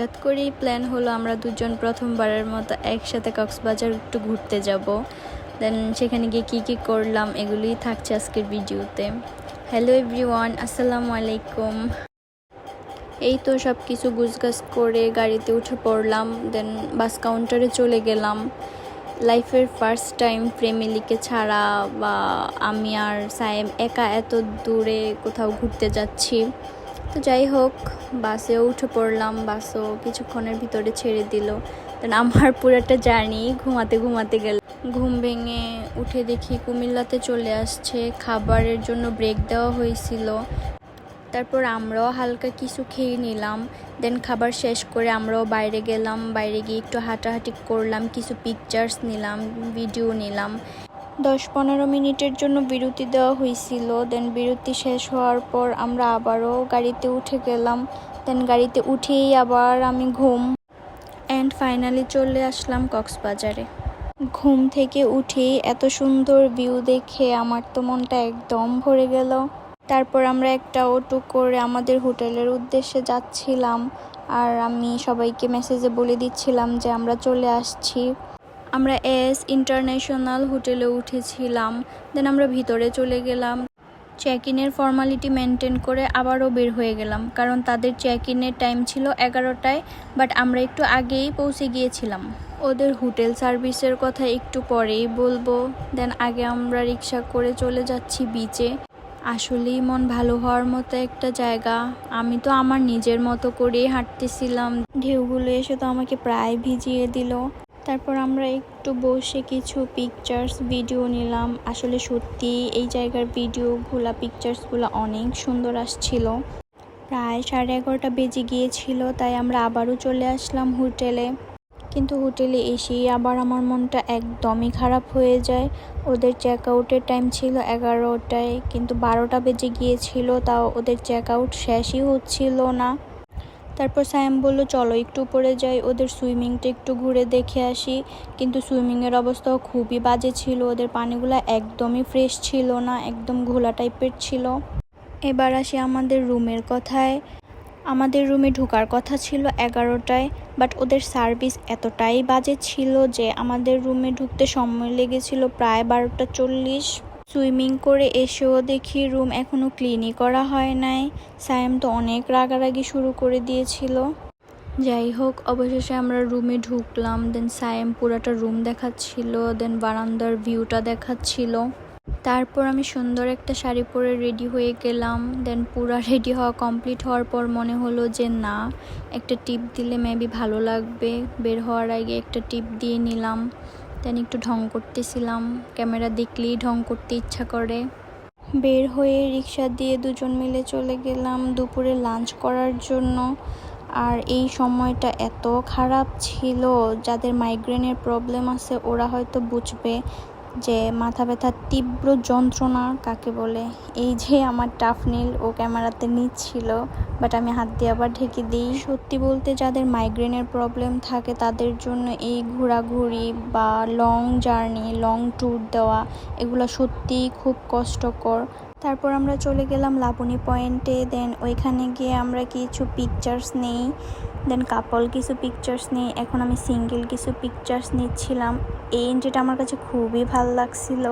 হঠাৎ করেই প্ল্যান হলো আমরা দুজন প্রথমবারের মতো একসাথে কক্সবাজার একটু ঘুরতে যাব। দেন সেখানে গিয়ে কী কী করলাম এগুলোই থাকছে আজকের ভিডিওতে। হ্যালো এভরিওয়ান আসসালামু আলাইকুম। এই তো সব কিছু গুছগাছ করে গাড়িতে উঠে পড়লাম দেন বাস কাউন্টারে চলে গেলাম। লাইফের ফার্স্ট টাইম ফ্যামিলিকে ছাড়া বা আমি আর সায়েম একা এত দূরে কোথাও ঘুরতে যাচ্ছি। তো যাই হোক, বাসেও উঠে পড়লাম, বাসও কিছুক্ষণের ভিতরে ছেড়ে দিল। দেন আমার পুরোটা জার্নি, ঘুমাতে ঘুমাতে গেল। ঘুম ভেঙে উঠে দেখি কুমিল্লাতে চলে আসছে, খাবারের জন্য ব্রেক দেওয়া হয়েছিল। তারপর আমরাও হালকা কিছু খেয়ে নিলাম। দেন খাবার শেষ করে আমরাও বাইরে গেলাম, বাইরে গিয়ে একটু হাঁটাহাঁটি করলাম, কিছু পিকচার্স নিলাম ভিডিও নিলাম। দশ পনেরো মিনিটের জন্য বিরতি দেওয়া হয়েছিল দেন বিরতি শেষ হওয়ার পর আমরা আবারও গাড়িতে উঠে গেলাম। দেন গাড়িতে উঠেই আবার আমি ঘুম অ্যান্ড ফাইনালি চলে আসলাম কক্সবাজারে। ঘুম থেকে উঠেই এত সুন্দর ভিউ দেখে আমার তো মনটা একদম ভরে গেল। তারপর আমরা একটা অটো করে আমাদের হোটেলের উদ্দেশ্যে যাচ্ছিলাম। আর আমি সবাইকে মেসেজে বলে দিচ্ছিলাম যে আমরা চলে আসছি। আমরা এস ইন্টারন্যাশনাল হোটেলে উঠেছিলাম। দেন আমরা ভিতরে চলে গেলাম। চেক ইনের ফর্মালিটি মেনটেন করে আবারও বের হয়ে গেলাম, কারণ তাদের চেক ইনের টাইম ছিল এগারোটায়, বাট আমরা একটু আগেই পৌঁছে গিয়েছিলাম। ওদের হোটেল সার্ভিসের কথা একটু পরেই বলব। দেন আগে আমরা রিক্সা করে চলে যাচ্ছি বিচে। আসলেই মন ভালো হওয়ার মতো একটা জায়গা। আমি তো আমার নিজের মতো করেই হাঁটতেছিলাম। ঢেউগুলো এসে তো আমাকে প্রায় ভিজিয়ে দিল। তারপর আমরা একটু বসে কিছু পিকচার্স ভিডিও নিলাম। আসলে সত্যি এই জায়গার ভিডিওগুলা পিকচার্সগুলো অনেক সুন্দর আসছিল। প্রায় সাড়ে এগারোটা বেজে গিয়েছিল, তাই আমরা আবারও চলে আসলাম হোটেলে। কিন্তু হোটেলে এসেই আবার আমার মনটা একদমই খারাপ হয়ে যায়। ওদের চেক আউটের টাইম ছিল এগারোটায়, কিন্তু বারোটা বেজে গিয়েছিল, তাও ওদের চেক আউট শেষই হচ্ছিল না। তারপর সায়াম বলল, চলো একটু উপরে যাই, ওদের সুইমিংটা একটু ঘুরে দেখে আসি। কিন্তু সুইমিংয়ের অবস্থাও খুবই বাজে ছিল, ওদের পানিগুলো একদমই ফ্রেশ ছিল না, একদম ঘোলা টাইপের ছিল। এবার আসি আমাদের রুমের কথায়। আমাদের রুমে ঢোকার কথা ছিল এগারোটায়, বাট ওদের সার্ভিস এতটাই বাজে ছিল যে আমাদের রুমে ঢুকতে সময় লেগেছিল প্রায় বারোটা চল্লিশ। সুইমিং করে এসেও দেখি রুম এখনও ক্লিনই করা হয় নাই। সায়েম তো অনেক রাগারাগি শুরু করে দিয়েছিল। যাই হোক, অবশেষে আমরা রুমে ঢুকলাম দেন সায়েম পুরাটা রুম দেখাচ্ছিল দেন বারান্দার ভিউটা দেখাচ্ছিল। তারপর আমি সুন্দর একটা শাড়ি পরে রেডি হয়ে গেলাম দেন পুরা রেডি হওয়া কমপ্লিট হওয়ার পর মনে হলো যে না, একটা টিপ দিলে মেবি ভালো লাগবে। বের হওয়ার আগে একটা টিপ দিয়ে নিলাম। দেন একটু ঢং করতেছিলাম। ক্যামেরা দেখলেই ঢং করতে ইচ্ছা করে। বের হয়ে রিক্সা দিয়ে দুজন মিলে চলে গেলাম দুপুরে লাঞ্চ করার জন্য। আর এই সময়টা এত খারাপ ছিল, যাদের মাইগ্রেনের প্রবলেম আছে ওরা হয়তো বুঝবে। যে মাথা ব্যথার তীব্র যন্ত্রণা কাকে বলে? এই যে আমার টাফনিল ও ক্যামেরাতে নিচ্ছিল বাট আমি হাত দিয়ে আবার ঢেকে দিই। সত্যি বলতে যাদের মাইগ্রেনের প্রবলেম থাকে, তাদের জন্য এই ঘোরাঘুরি বা লং জার্নি লং ট্যুর দেওয়া, এগুলো সত্যিই খুব কষ্টকর। তারপর আমরা চলে গেলাম লাবণী পয়েন্টে দেন ওইখানে গিয়ে আমরা কিছু পিকচার্স নেই দেন কাপল কিছু পিকচার্স নেই, এখন আমি সিঙ্গেল কিছু পিকচার্স নিচ্ছিলাম। এই এন্ট্রিটা আমার কাছে খুবই ভালো লাগছিল।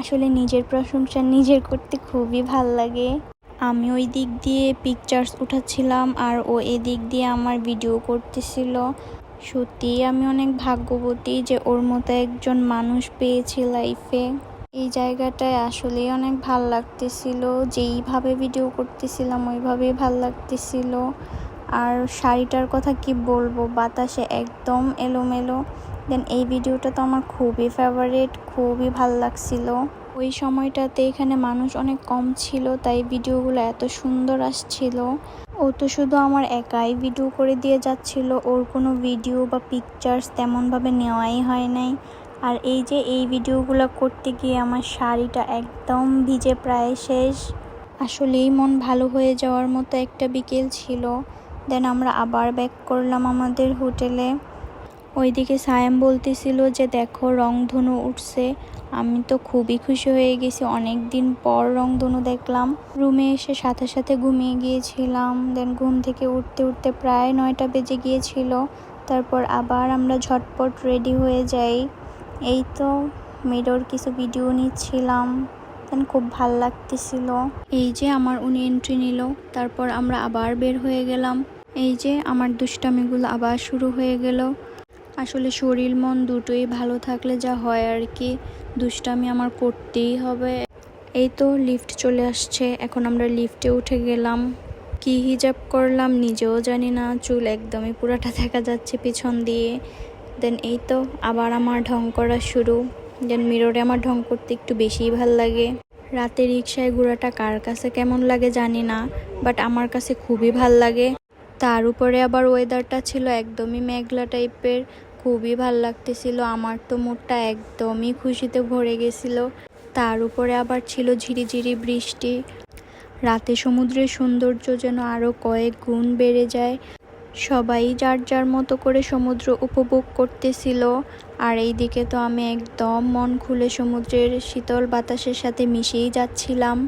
আসলে নিজের প্রশংসা নিজের করতে খুবই ভালো লাগে। আমি ওই দিক দিয়ে পিকচার্স উঠাচ্ছিলাম আর ও এদিক দিয়ে আমার ভিডিও করতেছিল। সত্যিই আমি অনেক ভাগ্যবতী যে ওর মতো একজন মানুষ পেয়েছি লাইফে এই জায়গাটায় আসলেই অনেক ভালো লাগতেছিল। যেইভাবে ভিডিও করতেছিলাম, ওইভাবেই ভালো লাগতেছিল। আর শাড়িটার কথা কি বলব, বাতাসে একদম এলোমেলো। দেন এই ভিডিওটা তো আমার খুবই ফেভারিট খুবই ভালো লাগছিল। ওই সময়টাতে এখানে মানুষ অনেক কম ছিল, তাই ভিডিওগুলো এত সুন্দর আসছিল। ও তো শুধু আমার একাই ভিডিও করে দিয়ে যাচ্ছিল, ওর কোনো ভিডিও বা পিকচার্স তেমনভাবে নেওয়াই হয় নাই। আর এই যে এই ভিডিওগুলো করতে গিয়ে আমার শাড়িটা একদম ভিজে প্রায় শেষ। আসলেই মন ভালো হয়ে যাওয়ার মতো একটা বিকেল ছিল। দেন আমরা আবার ব্যাক করলাম আমাদের হোটেলে ওইদিকে সায়াম বলতেছিল যে, দেখো, রংধনু উঠছে। আমি তো খুবই খুশি হয়ে গেছি। অনেক দিন পর রংধনু দেখলাম। রুমে এসে সাথে সাথে ঘুমিয়ে গিয়েছিলাম। দেন ঘুম থেকে উঠতে উঠতে প্রায় নয়টা বেজে গিয়েছিল। তারপর আবার আমরা ঝটপট রেডি হয়ে যাই। এই তো মেডোর কিছু ভিডিও নিচ্ছিলাম। দেন খুব ভালো লাগতেছিল। এই যে আমার উনি এন্ট্রি নিল, তারপর আমরা আবার বের হয়ে গেলাম। এই যে আমার দুষ্টামিগুলো আবার শুরু হয়ে গেল। আসলে শরীর মন দুটোই ভালো থাকলে যা হয় আর কি, দুষ্টামি আমার করতেই হবে। এই তো লিফট চলে আসছে, এখন আমরা লিফটে উঠে গেলাম। কি হিজাব করলাম নিজেও জানি না, চুল একদমই পুরাটা দেখা যাচ্ছে পিছন দিয়ে। দেন এই তো আবার আমার ঢং করা শুরু। দেন মিররে আমার ঢং করতে একটু বেশিই ভালো লাগে। রাতে রিক্সায় ঘোরাটা কার কাছে কেমন লাগে জানি না বাট আমার কাছে খুবই ভালো লাগে। তার উপরে আবার ওয়েদারটা ছিল একদমই মেঘলা টাইপের খুবই ভালো লাগতেছিল। আমার তো মুডটা একদমই খুশিতে ভরে গেছিল। তার উপরে আবার ছিল ঝিরিঝিরি বৃষ্টি। রাতে সমুদ্রের সৌন্দর্য যেন আরও কয়েক গুণ বেড়ে যায়। সবাই যার যার মতো করে সমুদ্র উপভোগ করতেছিল। আর এই দিকে তো আমি একদম মন খুলে সমুদ্রের শীতল বাতাসের সাথে মিশেই যাচ্ছিলাম।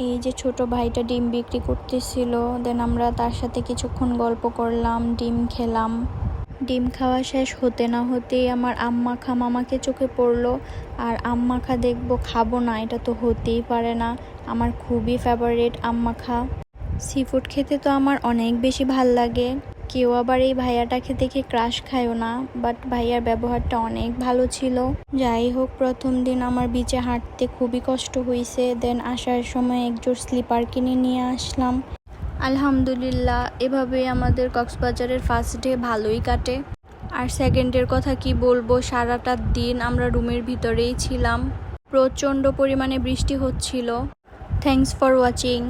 এই যে ছোট ভাইটা ডিম বিক্রি করতেছিল, দেন আমরা তার সাথে কিছুক্ষণ গল্প করলাম, ডিম খেলাম। ডিম খাওয়া শেষ হতে না হতেই আমার আম্মা খা মামাকে চোখে পড়ল। আর আম্মা খা দেখব খাব না, এটা তো হতেই পারে না। আমার খুবই ফেভারিট আম্মা খা। সি ফুড খেতে তো আমার অনেক বেশি ভালো লাগে। কেউ আবার এই ভাইয়াটাকে দেখে ক্রাশ খায়ও না বাট ভাইয়ার ব্যবহারটা অনেক ভালো ছিল। যাই হোক, প্রথম দিন আমার বিচে হাঁটতে খুবই কষ্ট হয়েছে দেন আসার সময় একজোড় স্লিপার কিনে নিয়ে আসলাম। আলহামদুলিল্লাহ এভাবে আমাদের কক্সবাজারের ফার্স্ট ডে ভালোই কাটে। আর সেকেন্ডের কথা কি বলব, সারাটা দিন আমরা রুমের ভিতরেই ছিলাম। প্রচণ্ড পরিমাণে বৃষ্টি হচ্ছিল। Thanks for watching